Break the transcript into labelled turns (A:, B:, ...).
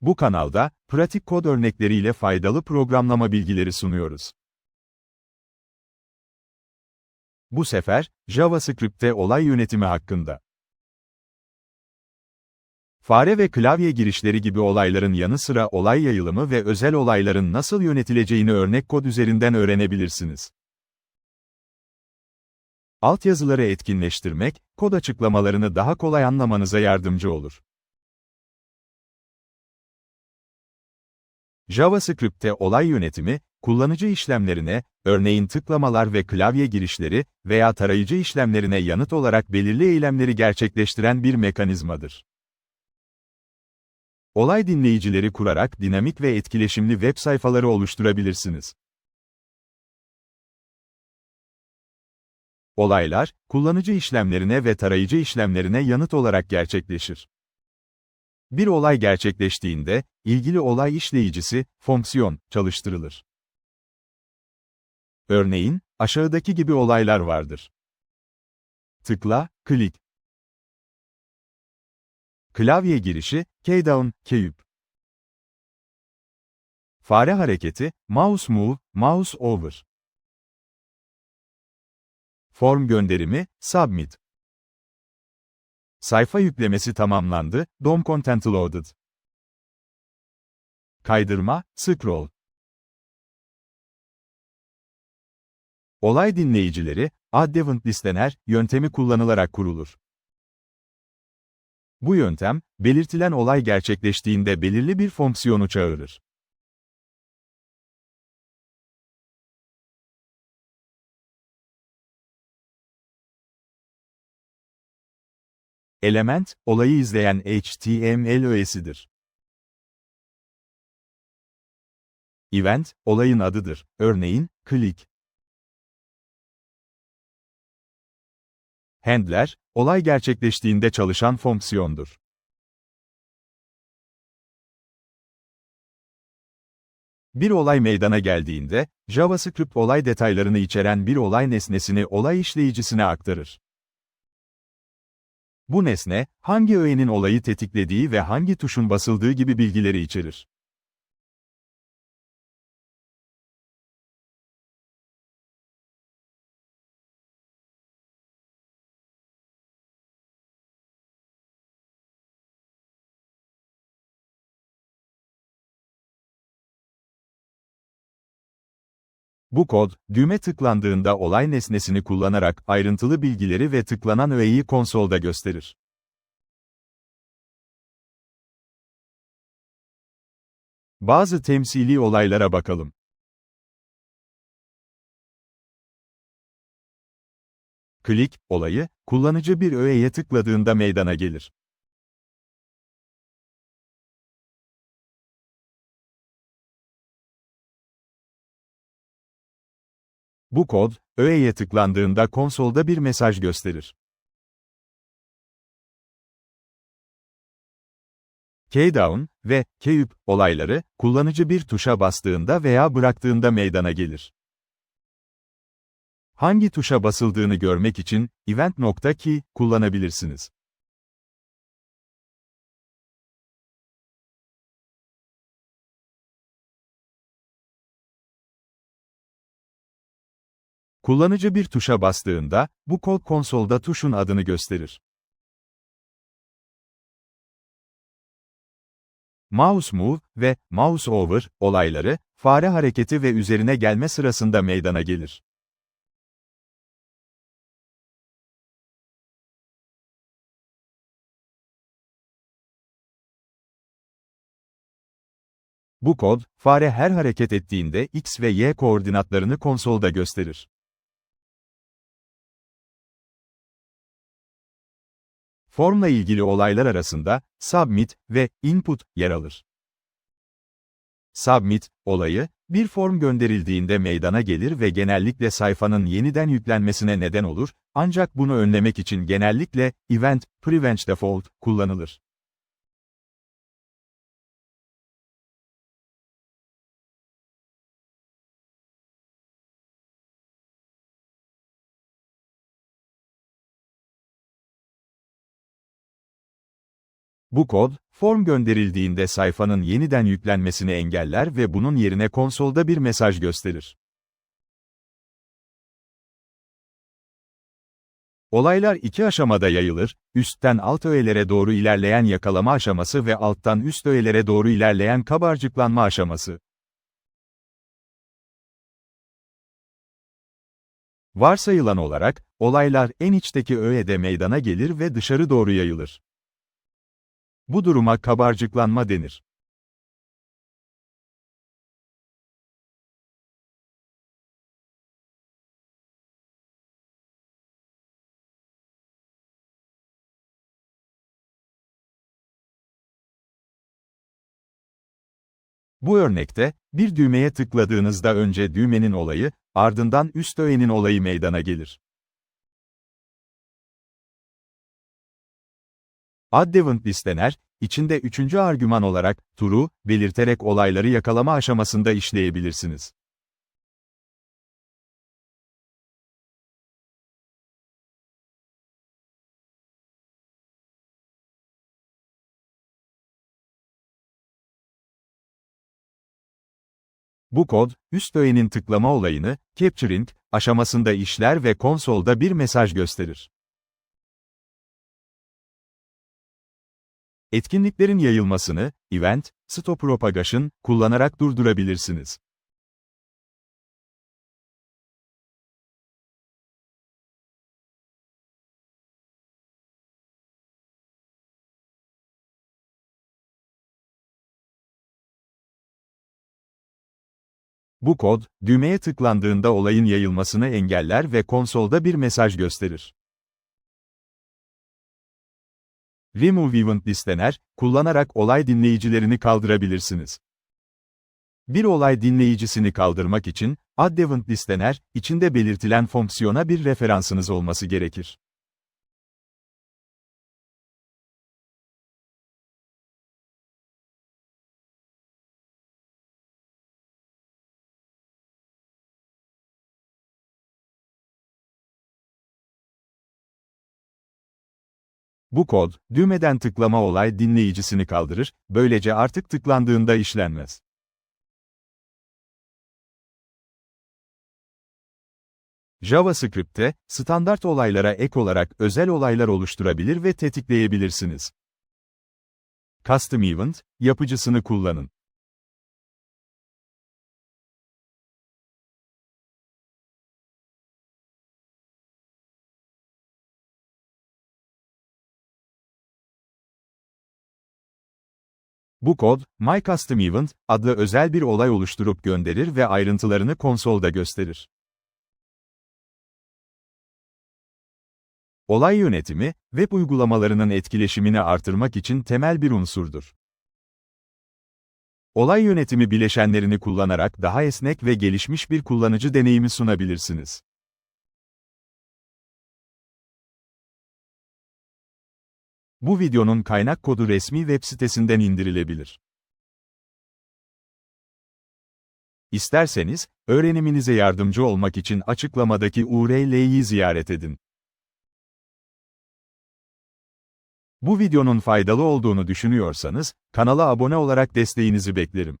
A: Bu kanalda, pratik kod örnekleriyle faydalı programlama bilgileri sunuyoruz. Bu sefer, JavaScript'te olay yönetimi hakkında. Fare ve klavye girişleri gibi olayların yanı sıra olay yayılımı ve özel olayların nasıl yönetileceğini örnek kod üzerinden öğrenebilirsiniz. Altyazıları etkinleştirmek, kod açıklamalarını daha kolay anlamanıza yardımcı olur. JavaScript'te olay yönetimi, kullanıcı işlemlerine, örneğin tıklamalar ve klavye girişleri veya tarayıcı işlemlerine yanıt olarak belirli eylemleri gerçekleştiren bir mekanizmadır. Olay dinleyicileri kurarak dinamik ve etkileşimli web sayfaları oluşturabilirsiniz. Olaylar, kullanıcı işlemlerine ve tarayıcı işlemlerine yanıt olarak gerçekleşir. Bir olay gerçekleştiğinde, ilgili olay işleyicisi, fonksiyon, çalıştırılır. Örneğin, aşağıdaki gibi olaylar vardır. Tıkla, klik. Klavye girişi, keydown, keyüp. Fare hareketi, mouse move, mouse over. Form gönderimi, submit. Sayfa yüklemesi tamamlandı, DOM content loaded. Kaydırma, scroll. Olay dinleyicileri, add event listener yöntemi kullanılarak kurulur. Bu yöntem, belirtilen olay gerçekleştiğinde belirli bir fonksiyonu çağırır. Element, olayı izleyen HTML öğesidir. Event, olayın adıdır. Örneğin, click. Handler, olay gerçekleştiğinde çalışan fonksiyondur. Bir olay meydana geldiğinde, JavaScript olay detaylarını içeren bir olay nesnesini olay işleyicisine aktarır. Bu nesne, hangi öğenin olayı tetiklediği ve hangi tuşun basıldığı gibi bilgileri içerir. Bu kod, düğme tıklandığında olay nesnesini kullanarak ayrıntılı bilgileri ve tıklanan öğeyi konsolda gösterir. Bazı temsili olaylara bakalım. Klik, olayı, kullanıcı bir öğeye tıkladığında meydana gelir. Bu kod, öğeye tıklandığında konsolda bir mesaj gösterir. Keydown ve keyup olayları, kullanıcı bir tuşa bastığında veya bıraktığında meydana gelir. Hangi tuşa basıldığını görmek için, event.key kullanabilirsiniz. Kullanıcı bir tuşa bastığında, bu kod konsolda tuşun adını gösterir. Mouse move ve mouse over olayları, fare hareketi ve üzerine gelme sırasında meydana gelir. Bu kod, fare her hareket ettiğinde x ve y koordinatlarını konsolda gösterir. Formla ilgili olaylar arasında, submit ve input yer alır. Submit, olayı, bir form gönderildiğinde meydana gelir ve genellikle sayfanın yeniden yüklenmesine neden olur, ancak bunu önlemek için genellikle, event, prevent default, kullanılır. Bu kod, Form gönderildiğinde sayfanın yeniden yüklenmesini engeller ve bunun yerine konsolda bir mesaj gösterir. Olaylar iki aşamada yayılır, üstten alt öğelere doğru ilerleyen yakalama aşaması ve alttan üst öğelere doğru ilerleyen kabarcıklanma aşaması. Varsayılan olarak, olaylar en içteki öğede meydana gelir ve dışarı doğru yayılır. Bu duruma kabarcıklanma denir. Bu örnekte, bir düğmeye tıkladığınızda önce düğmenin olayı, ardından üst öğenin olayı meydana gelir. Addevant listener, içinde üçüncü argüman olarak, turu, belirterek olayları yakalama aşamasında işleyebilirsiniz. Bu kod, üst öğenin tıklama olayını, capturing, aşamasında işler ve konsolda bir mesaj gösterir. Etkinliklerin yayılmasını, event, stop propagation, kullanarak durdurabilirsiniz. Bu kod, düğmeye tıklandığında olayın yayılmasını engeller ve konsolda bir mesaj gösterir. Remove Event listener, kullanarak olay dinleyicilerini kaldırabilirsiniz. Bir olay dinleyicisini kaldırmak için, Add Event listener, içinde belirtilen fonksiyona bir referansınız olması gerekir. Bu kod, düğmeden tıklama olay dinleyicisini kaldırır, böylece artık tıklandığında işlenmez. JavaScript'te, standart olaylara ek olarak özel olaylar oluşturabilir ve tetikleyebilirsiniz. Custom Event, yapıcısını kullanın. Bu kod, MyCustomEvent adlı özel bir olay oluşturup gönderir ve ayrıntılarını konsolda gösterir. Olay yönetimi, web uygulamalarının etkileşimini artırmak için temel bir unsurdur. Olay yönetimi bileşenlerini kullanarak daha esnek ve gelişmiş bir kullanıcı deneyimi sunabilirsiniz. Bu videonun kaynak kodu resmi web sitesinden indirilebilir. İsterseniz, öğreniminize yardımcı olmak için açıklamadaki URL'yi ziyaret edin. Bu videonun faydalı olduğunu düşünüyorsanız, kanala abone olarak desteğinizi beklerim.